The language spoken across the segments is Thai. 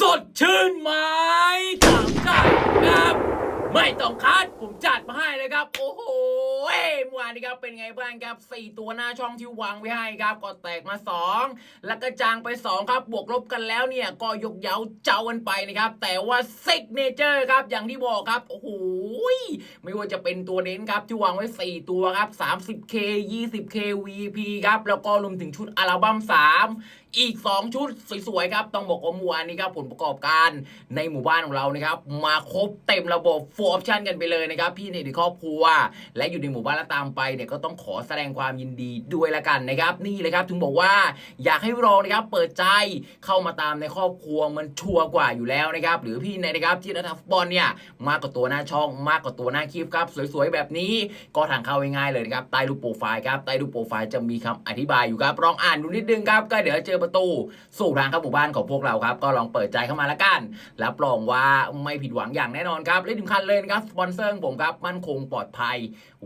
สดชื่นไหมถามกันครับ ไม่ต้องคัดผมจัดมาให้เลยครับ โอ้โห เมื่อวานนี้ครับเป็นไงบ้างครับสี่ตัวหน้าช่องที่วางไว้ให้ครับก็แตกมา 2 แล้วก็จางไป 2 ครับบวกลบกันแล้วเนี่ยก็ยกเย้าเจ้ากันไปนะครับ แต่ว่าซิกเนเจอร์ครับอย่างที่บอกครับโอ้โหไม่ว่าจะเป็นตัวเน้นครับที่วางไว้ 4 ตัวครับ 30k 20k VP ครับแล้วก็รวมถึงชุดอัลบั้ม3อีก 2 ชุดสวยๆครับ ต้องบอกว่าเมื่อวานนี้ครับผลประกอบการในหมู่บ้านของเรานะครับ มาครบเต็มระบบฟูออปชันกันไปเลยนะครับ พี่ในครอบครัว และอยู่ในหมูู่่บ้านแล้วตามไปเนี่ยก็ต้องขอแสดงความยินดีด้วยละกันนะครับ นี่เลยครับถึงบอกว่าอยากให้รองนะครับเปิดใจเข้ามาตามในครอบครัวมันชัวร์กว่าอยู่แล้วนะครับ หรือพี่ในนะครับที่นักฟุตบอลเนี่ยมากกว่าตัวหน้าช่อง มากกว่าตัวหน้าคลิปครับ สวยๆแบบนี้ก็ทางเข้าง่ายๆเลยนะครับใต้รูปโปรไฟล์ครับใต้รูปโปรไฟล์จะมีคำอธิบายอยู่ครับลองอ่านดูนิดนึงครับก็เดี๋ยวเจอประตูสู่ทางเข้าหมู่บ้านของพวกเราครับ ก็ลองเปิดใจเข้ามาละกันรับรองว่าไม่ผิดหวังอย่างแน่นอนครับและสำคัญเลยนะครับสปอนเซอร์ผมครับมั่นคงปลอดภัย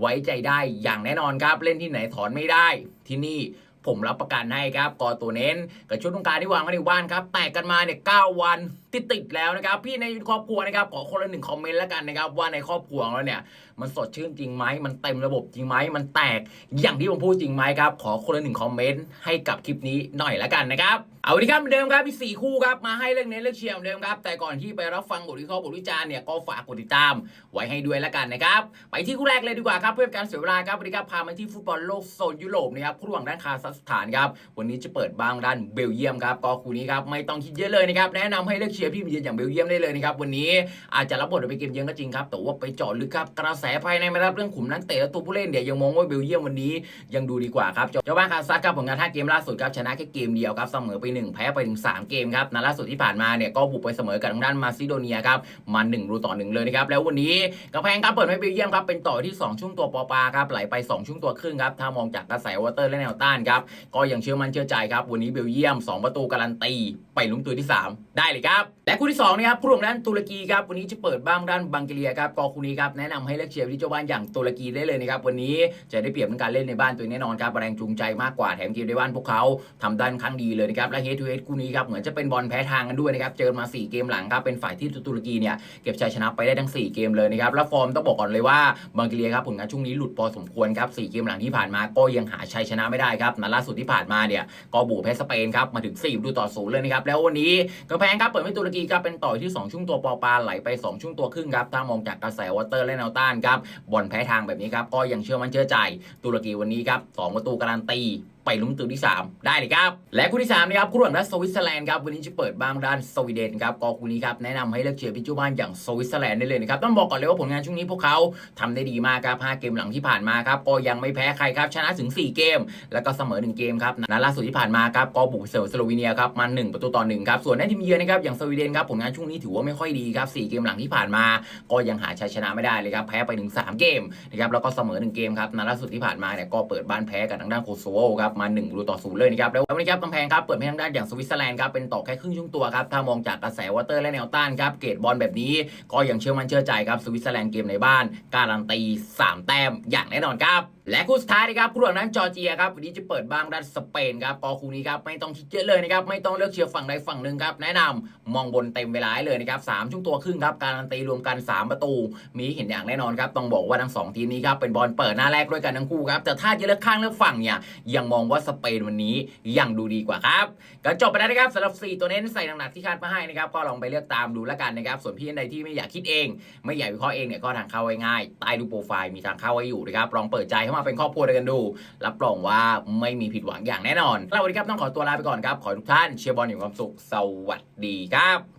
ไว้ใจได้อย่างแน่นอนครับ เล่นที่ไหนถอนไม่ได้ ที่นี่ผมรับประกันให้ครับกอตัวเน้นกับชุดต้องการที่วางไว้ในบ้านครับแตกกันมาเนี่ยเวัน ติดติดแล้วนะครับ พี่ในครอบครัวนะครับขอคนละหนึ่งคอมเมนต์แล้วกันนะครับ ว่าในครอบครัวของเราเนี่ย มันสดชื่นจริงไหมมันเต็มระบบจริงไหมมันแตกอย่างที่ผมพูดจริงไหมครับ ขอคนละหนึ่งคอมเมนต์ให้กับคลิปนี้หน่อยละกันนะครับเอาดีครับเหมือนเดิมครับมีสี่คู่ครับมาให้เรื่องเน้นเรื่องเชียร์เหมือนเดิมครับ แต่ก่อนที่ไปรับฟังบทวิเคราะห์บทวิจารณ์เนี่ยก็ฝากกดติดตาม ไว้ให้ด้วยละกันนะครับ ไปที่คู่แรกเลยดีกว่าครับเพื่อการเสียเวลาครับวันนี้ครับพามาที่ฟุตบอลโลกโซนยุโรปนะครับคู่ระหว่างด้านคาซัคสถานครับวันนี้จะเปิดบ้างด้านเบลเยียมครับก็คู่นี้ครับไม่ต้องคิดเยอะเลยนะครับแนะนำให้เลือกเชียร์พี่มีเยือนอย่างเบลเยียมได้เลยนะครับวันนี้อาจจะรับบทเป็นเกมเยือนก็จริงครับแต่ว่าไปเจาะลึกครับกระแสภายในไม่รับเรื่องขุมนักเตะและตัวผู้เล่นเดี๋ยวยังมองว่าเบลเยียมวันนี้ยังดูดีกว่าครับเจ้าบ้านคาซัคครับผลงาน5เกมล่าสุดครับชนะแค่เกมเดียวครับเสมอไปหนึ่งแพ้ไปถึงสามเกมครับนัดล่าสุดที่ผ่านมาเนี่ยก็บุกไปเสมอกับทางด้านมาซิโดเนียครับมาหนึ่งรูต่อหนึ่งเลยนะครับแล้ววันนี้กระแพงครับเปิดให้เบลเยียมครับเป็นต่อที่ 2 ช่วงตัวปอปาครับไหลไป 2 ช่วงตัวครึ่งครับถ้ามองจากกระแสวอเตอร์และแนวต้านครับก็ยังเชื่อมั่นเชื่อใจครับวันนี้เบลเยียม 2 ประตูการันตีไปลุ้นตัวที่ 3 ได้เลยครับ และคู่ที่2นะครับคู่ของด้านตุรกีครับวันนี้จะเปิดบ้างด้านบังกเลียครับก็คู่นี้ครับแนะนำให้เลือกเชียร์ที่เจ้าบ้านอย่างตุรกีได้เลยนะครับวันนี้จะได้เปรียบในการเล่นในบ้านตัวแน่นอนครับแรงจูงใจมากกว่าแถมเกมในบ้านพวกเขาทำได้ค่อนข้างดีเลยนะครับและเฮดทูเฮดคู่นี้ครับเหมือนจะเป็นบอลแพ้ทางกันด้วยนะครับเจอมา 4 เกมหลังครับเป็นฝ่ายที่ตุรกีเนี่ยเก็บชัยชนะไปได้ทั้ง 4 เกมเลยนะครับและฟอร์มต้องบอกก่อนเลยว่าบังกเลียครับผลงานช่วงนี้หลุดพอสมควรครับ4เกมหลังที่ผ่านมาก็ยังหาชัยชนะไม่ได้ครับนัดล่าสุดที่ผ่านมาเนี่ยก็บุกแพ้สเปนครับมาถึง4ดูต่อศูนย์เลยนะครับแล้ววันนี้กระแพงครับเปิดไม่ตุรกีครับเป็นต่อที่ 2 ช่วงตัวปอปาไหลไป 2 ช่วงตัวครึ่งครับถ้ามองจากกระแสวอเตอร์และแนวต้านครับบอลแพ้ทางแบบนี้ครับก็ยังเชื่อมั่นเชื่อใจ ตุรกีวันนี้ครับสองประตูการันตี ไปลุ้นตัวที่ 3 ได้เลยครับ และคู่ที่3นะครับคู่ระหว่างนสวิตเซอร์แลนด์ครับวันนี้จะเปิดบ้างด้านสวีเดนครับก็คู่นี้ครับแนะนำให้เลือกเชียร์พิจูบ้านอย่างสวิตเซอร์แลนด์ได้เลยนะครับต้องบอกก่อนเลยว่าผลงานช่วงนี้พวกเขาทำได้ดีมากครับ5เกมหลังที่ผ่านมาครับก็ยังไม่แพ้ใครครับชนะถึง 4 เกม แล้วก็เสมอ 1 เกมครับนัดล่าสุดที่ผ่านมาครับก็บุกเซอร์สโลวีเนียครับมา1ประตูต่อ1ครับส่วนในทีมเยือนนะครับอย่างสวีเดนครับผลงานช่วงนี้ถือว่าไม่ค่อยดีครับ4เกมหลังที่ผ่านมา ก็ยังหาชัยชนะไม่ได้เลยครับแพ้ไปถึง3เกมนะครับแล้วก็เสมอ1เกมครับนัดล่าสุดที่ผ่านมาเนี่ยก็เปิดบ้านแพ้กับทางด้านโคโซโวครับมา1นรูต่อศูนย์เลยนะครับแล้ววันนี้ครับกำแพงครับเปิดให้ทางด้านอย่างสวิตเซอร์แลนด์ครับเป็นต่อแค่ครึ่งช่วงตัวครับถ้ามองจากกระแสวอเตอร์และแนวต้านครับเกรดบอลแบบนี้ก็ยังเชื่อมั่นเชื่อใจครับสวิตเซอร์แลนด์เกมในบ้านการันตี3แต้มอย่างแน่นอนครับและคู่สุดท้ายนะครับคู่ระหว่างด้นจอร์เจียครับวันนี้จะเปิดบ้างด้านสเปนครับปอคู่นี้ครับไม่ต้องคิดเยอะเลยนะครับไม่ต้องเลือกเชียร์ฝั่งใดฝั่งหนึ่งครับแนะนำมองบนเต็มเวลาเลยนะครับสามช่วงตัวครึ่งครับการันตีรวมกัน 3 ประตู มีเห็นอย่างแน่นอนครับต้องบอกว่าทั้งสองทีมนี้ครับเป็นบอลเปิดหน้าแรกด้วยกันทั้งคู่ครับแต่ถ้าจะเลือกข้างเลือกฝั่งเนี่ยยังมองว่าสเปนวันนี้ยังดูดีกว่าครับก็จบไปแล้วนะครับสำหรับ 4 ตัวเน้นใส่หนักๆที่คาดมาให้นะครับก็ลองไปเลือกตามดูแล้วกันนะครับส่วนพี่อันใดที่ไม่อยากคิดเอง ไม่อยากวิเคราะห์เองเนี่ยก็ทางเข้าง่ายใต้ดูโปรไฟล์มีทางเข้าไว้อยู่นะครับลองเปิดใจเข้ามาเป็นครอบครัวด้วยกันดู รับรองว่าไม่มีผิดหวังอย่างแน่นอนแล้ววันนี้ครับต้องขอตัวลาไปก่อนครับ ขอให้ทุกท่านเชียร์บอลอย่างมีความสุข สวัสดีครับ